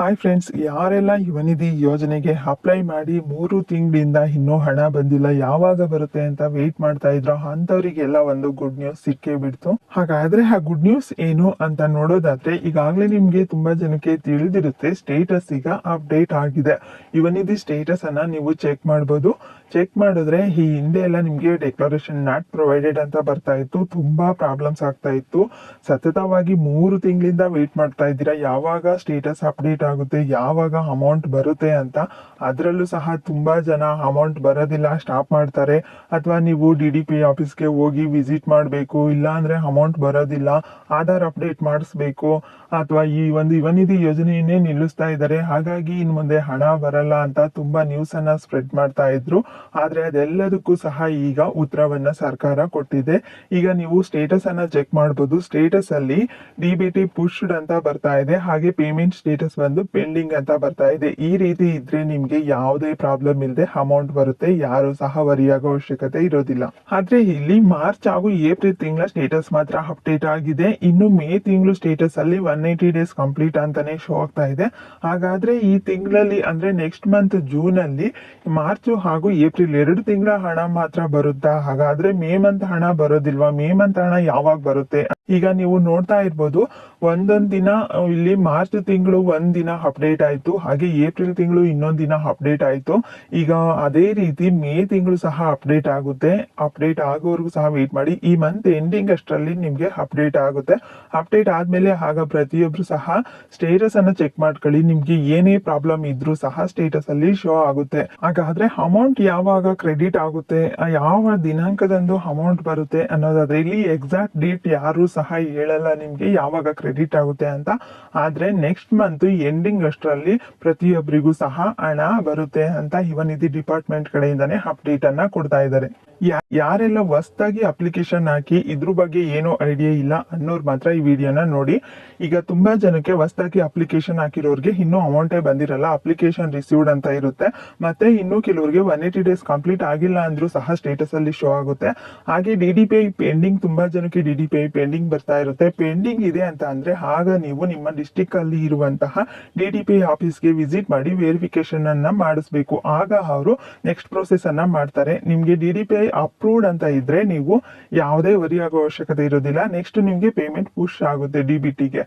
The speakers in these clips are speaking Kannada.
ಹಾಯ್ ಫ್ರೆಂಡ್ಸ್ ಯಾರೆಲ್ಲ ಯುವನಿಧಿ ಯೋಜನೆಗೆ ಅಪ್ಲೈ ಮಾಡಿ ಮೂರು ತಿಂಗಳಿಂದ ಇನ್ನೂ ಹಣ ಬಂದಿಲ್ಲ, ಯಾವಾಗ ಬರುತ್ತೆ ಅಂತ ವೇಟ್ ಮಾಡ್ತಾ ಇದ್ರು ಅಂತವರಿಗೆಲ್ಲ ಒಂದು ಗುಡ್ ನ್ಯೂಸ್ ಸಿಕ್ಕೇ ಬಿಡ್ತು. ಹಾಗಾದ್ರೆ ಆ ಗುಡ್ ನ್ಯೂಸ್ ಏನು ಅಂತ ನೋಡೋದಾದ್ರೆ, ಈಗಾಗಲೇ ನಿಮ್ಗೆ ತುಂಬಾ ಜನಕ್ಕೆ ತಿಳಿದಿರುತ್ತೆ ಸ್ಟೇಟಸ್ ಈಗ ಅಪ್ಡೇಟ್ ಆಗಿದೆ. ಯುವನಿಧಿ ಸ್ಟೇಟಸ್ ಅನ್ನ ನೀವು ಚೆಕ್ ಮಾಡಬಹುದು ಚೆಕ್ ಮಾಡಿದ್ರೆ ಈ ಹಿಂದೆ ಎಲ್ಲ ನಿಮ್ಗೆ ಡೆಕ್ಲರೇಷನ್ ನಾಟ್ ಪ್ರೊವೈಡೆಡ್ ಅಂತ ಬರ್ತಾ ಇತ್ತು, ತುಂಬಾ ಪ್ರಾಬ್ಲಮ್ಸ್ ಆಗ್ತಾ ಇತ್ತು. ಸತತವಾಗಿ ಮೂರು ತಿಂಗಳಿಂದ ವೇಟ್ ಮಾಡ್ತಾ ಇದ್ದೀರಾ, ಯಾವಾಗ ಸ್ಟೇಟಸ್ ಅಪ್ಡೇಟ್ ಆಗುತ್ತೆ, ಯಾವಾಗ ಅಮೌಂಟ್ ಬರುತ್ತೆ ಅಂತ, ಅದರಲ್ಲೂ ಸಹ ತುಂಬಾ ಜನ ಅಮೌಂಟ್ ಬರೋದಿಲ್ಲ ಸ್ಟಾಪ್ ಮಾಡ್ತಾರೆ. ಅಥವಾ ನೀವು ಡಿ ಡಿ ಪಿ ಆಫೀಸ್ಗೆ ಹೋಗಿ ವಿಸಿಟ್ ಮಾಡಬೇಕು ಇಲ್ಲ ಅಂದ್ರೆ ಅಮೌಂಟ್ ಬರೋದಿಲ್ಲ, ಆಧಾರ್ ಅಪ್ಡೇಟ್ ಮಾಡಿಸ್ಬೇಕು, ಅಥವಾ ಈ ಒಂದು ಯುವನಿಧಿ ಯೋಜನೆಯನ್ನೇ ನಿಲ್ಲಿಸ್ತಾ ಇದ್ದಾರೆ. ಹಾಗಾಗಿ ಇನ್ ಮುಂದೆ ಹಣ ಬರಲ್ಲ ಅಂತ ತುಂಬಾ ನ್ಯೂಸ್ ಅನ್ನ ಸ್ಪ್ರೆಡ್ ಮಾಡ್ತಾ ಇದ್ರು. ಆದ್ರೆ ಅದೆಲ್ಲದಕ್ಕೂ ಸಹ ಈಗ ಉತ್ತರವನ್ನ ಸರ್ಕಾರ ಕೊಟ್ಟಿದೆ. ಈಗ ನೀವು ಸ್ಟೇಟಸ್ ಅನ್ನ ಚೆಕ್ ಮಾಡಬಹುದು ಸ್ಟೇಟಸ್ ಅಲ್ಲಿ ಡಿ ಬಿ ಟಿ ಪುಷ್ಡ್ ಅಂತ ಬರ್ತಾ ಇದೆ. ಹಾಗೆ ಪೇಮೆಂಟ್ ಸ್ಟೇಟಸ್ ಬಂದು ಪೆಂಡಿಂಗ್ ಅಂತ ಬರ್ತಾ ಇದೆ. ಈ ರೀತಿ ಇದ್ರೆ ನಿಮ್ಗೆ ಯಾವುದೇ ಪ್ರಾಬ್ಲಮ್ ಇಲ್ಲದೆ ಅಮೌಂಟ್ ಬರುತ್ತೆ. ಯಾರು ಸಹ ವರಿಯಾಗೋ ಅವಶ್ಯಕತೆ ಇರೋದಿಲ್ಲ. ಆದ್ರೆ ಇಲ್ಲಿ ಮಾರ್ಚ್ ಹಾಗೂ ಏಪ್ರಿಲ್ ತಿಂಗಳ ಸ್ಟೇಟಸ್ ಮಾತ್ರ ಅಪ್ಡೇಟ್ ಆಗಿದೆ. ಇನ್ನು ಮೇ ತಿಂಗಳು ಸ್ಟೇಟಸ್ ಅಲ್ಲಿ ಒನ್ ಏಯ್ಟಿ ಡೇಸ್ ಕಂಪ್ಲೀಟ್ ಅಂತಾನೆ ಶೋ ಆಗ್ತಾ ಇದೆ. ಹಾಗಾದ್ರೆ ಈ ತಿಂಗಳಲ್ಲಿ ಅಂದ್ರೆ ನೆಕ್ಸ್ಟ್ ಮಂತ್ ಜೂನ್ ಅಲ್ಲಿ ಮಾರ್ಚ್ ಹಾಗೂ ಏಪ್ರಿಲ್ ಎರಡು ತಿಂಗಳ ಹಣ ಮಾತ್ರ ಬರುತ್ತಾ? ಹಾಗಾದ್ರೆ ಮೇ ಮಂತ್ ಹಣ ಬರೋದಿಲ್ವಾ? ಮೇ ಮಂತ್ ಹಣ ಯಾವಾಗ ಬರುತ್ತೆ? ಈಗ ನೀವು ನೋಡ್ತಾ ಇರ್ಬೋದು, ಒಂದೊಂದ್ ದಿನ, ಇಲ್ಲಿ ಮಾರ್ಚ್ ತಿಂಗಳು ಒಂದ್ ದಿನ ಅಪ್ಡೇಟ್ ಆಯ್ತು. ಹಾಗೆ ಏಪ್ರಿಲ್ ತಿಂಗಳು ಇನ್ನೊಂದು ದಿನ ಅಪ್ಡೇಟ್ ಆಯ್ತು. ಈಗ ಅದೇ ರೀತಿ ಮೇ ತಿಂಗಳು ಸಹ ಅಪ್ಡೇಟ್ ಆಗುತ್ತೆ. ಅಪ್ಡೇಟ್ ಆಗೋವರೆಗೂ ಸಹ ವೇಟ್ ಮಾಡಿ. ಈ ಮಂತ್ ಎಂಡಿಂಗ್ ಅಷ್ಟರಲ್ಲಿ ನಿಮ್ಗೆ ಅಪ್ಡೇಟ್ ಆಗುತ್ತೆ. ಅಪ್ಡೇಟ್ ಆದಮೇಲೆ ಆಗ ಪ್ರತಿಯೊಬ್ರು ಸಹ ಸ್ಟೇಟಸ್ ಅನ್ನ ಚೆಕ್ ಮಾಡ್ಕೊಳ್ಳಿ. ನಿಮ್ಗೆ ಏನೇ ಪ್ರಾಬ್ಲಮ್ ಇದ್ರೂ ಸಹ ಸ್ಟೇಟಸ್ ಅಲ್ಲಿ ಶೋ ಆಗುತ್ತೆ. ಹಾಗಾದ್ರೆ ಅಮೌಂಟ್ ಯಾವಾಗ ಕ್ರೆಡಿಟ್ ಆಗುತ್ತೆ? ಯಾವ ದಿನಾಂಕದಂದು ಅಮೌಂಟ್ ಬರುತ್ತೆ? ಅನ್ನೋದಾದ್ರೆ ಇಲ್ಲಿ ಎಕ್ಸಾಕ್ಟ್ ಡೇಟ್ ಯಾರು ಸಹ ಹೇಳಲ್ಲ ನಿಮ್ಗೆ ಯಾವಾಗ ಕ್ರೆಡಿಟ್ ಆಗುತ್ತೆ ಅಂತ. ಆದ್ರೆ ನೆಕ್ಸ್ಟ್ ಮಂತ್ ಎಂಡಿಂಗ್ ಅಷ್ಟರಲ್ಲಿ ಪ್ರತಿಯೊಬ್ಬರಿಗೂ ಸಹ ಹಣ ಬರುತ್ತೆ ಅಂತ ಯುವನಿಧಿ ಡಿಪಾರ್ಟ್ಮೆಂಟ್ ಕಡೆಯಿಂದಾನೆ ಅಪ್ಡೇಟ್ ಅನ್ನ ಕೊಡ್ತಾ ಇದ್ದಾರೆ. ಯಾರೆಲ್ಲ ಹೊಸ್ತಾಗಿ ಅಪ್ಲಿಕೇಶನ್ ಹಾಕಿ ಇದ್ರ ಬಗ್ಗೆ ಏನೋ ಐಡಿಯಾ ಇಲ್ಲ ಅನ್ನೋರು ಮಾತ್ರ ಈ ವಿಡಿಯೋನ ನೋಡಿ. ಈಗ ತುಂಬಾ ಜನಕ್ಕೆ ಹೊಸ್ತಾಗಿ ಅಪ್ಲಿಕೇಶನ್ ಹಾಕಿರೋರಿಗೆ ಇನ್ನೂ ಅಮೌಂಟೇ ಬಂದಿರಲ್ಲ ಅಪ್ಲಿಕೇಶನ್ ರಿಸೀವ್ಡ್ ಅಂತ ಇರುತ್ತೆ. ಮತ್ತೆ ಇನ್ನು ಕೆಲವರಿಗೆ ಒನ್ ಏಟಿ ಡೇಸ್ ಕಂಪ್ಲೀಟ್ ಆಗಿಲ್ಲ ಅಂದ್ರೂ ಸಹ ಸ್ಟೇಟಸ್ ಅಲ್ಲಿ ಶೋ ಆಗುತ್ತೆ. ಹಾಗೆ ಡಿ ಡಿ ಪಿ ಪೆಂಡಿಂಗ್ ತುಂಬಾ ಜನಕ್ಕೆ D D P I pending ಬರ್ತಾ ಇರುತ್ತೆ. ಪೆಂಡಿಂಗ್ ಇದೆ ಅಂತ ಅಂದ್ರೆ ಆಗ ನೀವು ನಿಮ್ಮ ಡಿಸ್ಟಿಕ್ ಅಲ್ಲಿ ಇರುವಂತಹ ಡಿ ಡಿ ಪಿ ಆಫೀಸ್ಗೆ ವಿಸಿಟ್ ಮಾಡಿ ವೆರಿಫಿಕೇಶನ್ ಅನ್ನ ಮಾಡಿಸ್ಬೇಕು. ಆಗ ಅವರು ನೆಕ್ಸ್ಟ್ ಪ್ರೋಸೆಸ್ ಅನ್ನ ಮಾಡ್ತಾರೆ. ನಿಮಗೆ D D P I approved ಅಂತ ಇದ್ರೆ ನೀವು ಯಾವುದೇ ವರಿ ಆಗೋ ಅವಶ್ಯಕತೆ ಇರೋದಿಲ್ಲ. ನೆಕ್ಸ್ಟ್ ನಿಮಗೆ ಪೇಮೆಂಟ್ ಪುಷ್ ಆಗುತ್ತೆ ಡಿ ಬಿ ಟಿಗೆ.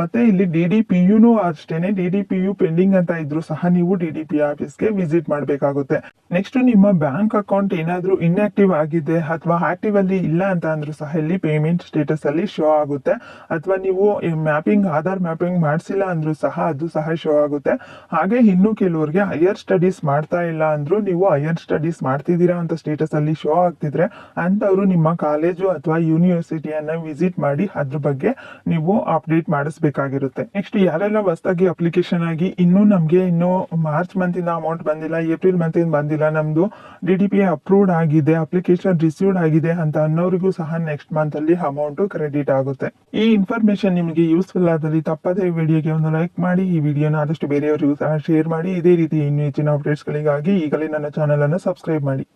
ಮತ್ತೆ ಇಲ್ಲಿ ಡಿ ಡಿ ಪಿ ಯುನು ಅಷ್ಟೇನೆ. D D P U pending ಅಂತ ಇದ್ರು ಸಹ ನೀವು ಡಿ ಡಿ ಪಿ ಆಫೀಸ್ಗೆ ವಿಸಿಟ್ ಮಾಡಬೇಕಾಗುತ್ತೆ. ನೆಕ್ಸ್ಟ್ ನಿಮ್ಮ ಬ್ಯಾಂಕ್ ಅಕೌಂಟ್ ಏನಾದ್ರೂ ಇನ್ಆಕ್ಟಿವ್ ಆಗಿದೆ ಅಥವಾ ಆಕ್ಟಿವ್ ಅಲ್ಲಿ ಇಲ್ಲ ಅಂತ ಅಂದ್ರು ಸಹ ಇಲ್ಲಿ ಪೇಮೆಂಟ್ ಸ್ಟೇಟಸ್ ಅಲ್ಲಿ ಶೋ ಆಗುತ್ತೆ. ಅಥವಾ ನೀವು ಮ್ಯಾಪಿಂಗ್ ಆಧಾರ್ ಮ್ಯಾಪಿಂಗ್ ಮಾಡಿಸಿಲ್ಲ ಅಂದ್ರು ಸಹ ಅದು ಸಹ ಶೋ ಆಗುತ್ತೆ. ಹಾಗೆ ಇನ್ನು ಕೆಲವರಿಗೆ ಹೈಯರ್ ಸ್ಟಡೀಸ್ ಮಾಡ್ತಾ ಇಲ್ಲ ಅಂದ್ರು ನೀವು ಹೈಯರ್ ಸ್ಟಡೀಸ್ ಮಾಡ್ತಿದ್ದೀರಾ ಅಂತ ಸ್ಟೇಟಸ್ ಅಲ್ಲಿ ಶೋ ಆಗ್ತಿದ್ರೆ ಅಂತವರು ನಿಮ್ಮ ಕಾಲೇಜು ಅಥವಾ ಯೂನಿವರ್ಸಿಟಿಯನ್ನ ವಿಸಿಟ್ ಮಾಡಿ ಅದ್ರ ಬಗ್ಗೆ ನೀವು ಅಪ್ಡೇಟ್ ಮಾಡಿಸ್ಬೇಕಾಗಿರುತ್ತೆ ನೆಕ್ಸ್ಟ್ ಯಾರೆಲ್ಲ ಹೊಸದಾಗಿ ಅಪ್ಲಿಕೇಶನ್ ಆಗಿ ಇನ್ನೂ ನಮ್ಗೆ ಇನ್ನು ಮಾರ್ಚ್ ಮಂತ್ ಇಂದ ಅಮೌಂಟ್ ಬಂದಿಲ್ಲ ಏಪ್ರಿಲ್ ಮಂತ್ ಇಂದ ಬಂದಿಲ್ಲ, ನಮ್ದು ಡಿ ಡಿ ಪಿ ಅಪ್ರೂವ್ಡ್ ಆಗಿದೆ ಅಪ್ಲಿಕೇಶನ್ ರಿಸೀವ್ಡ್ ಆಗಿದೆ ಅಂತ ಅನ್ನೋರಿಗೂ ಸಹ ನೆಕ್ಸ್ಟ್ ಮಂತ್ ಅಲ್ಲಿ ಅಮೌಂಟ್ ಕ್ರೆಡಿಟ್ ಆಗುತ್ತೆ. ಈ ಇನ್ಫಾರ್ಮೇಶನ್ ನಿಮಗೆ ಯೂಸ್ಫುಲ್ ಆದಲ್ಲಿ ತಪ್ಪದೇ ವಿಡಿಯೋಗೆ ಒಂದು ಲೈಕ್ ಮಾಡಿ, ಈ ವಿಡಿಯೋನ ಆದಷ್ಟು ಬೇರೆಯವರಿಗೂ ಸಹ ಶೇರ್ ಮಾಡಿ, ಇದೇ ರೀತಿ ಇನ್ನು ಹೆಚ್ಚಿನ ಅಪ್ಡೇಟ್ಸ್ಗಳಿಗಾಗಿ ಈಗಲೇ ನನ್ನ ಚಾನೆಲ್ ಅನ್ನು ಸಬ್ಸ್ಕ್ರೈಬ್ ಮಾಡಿ.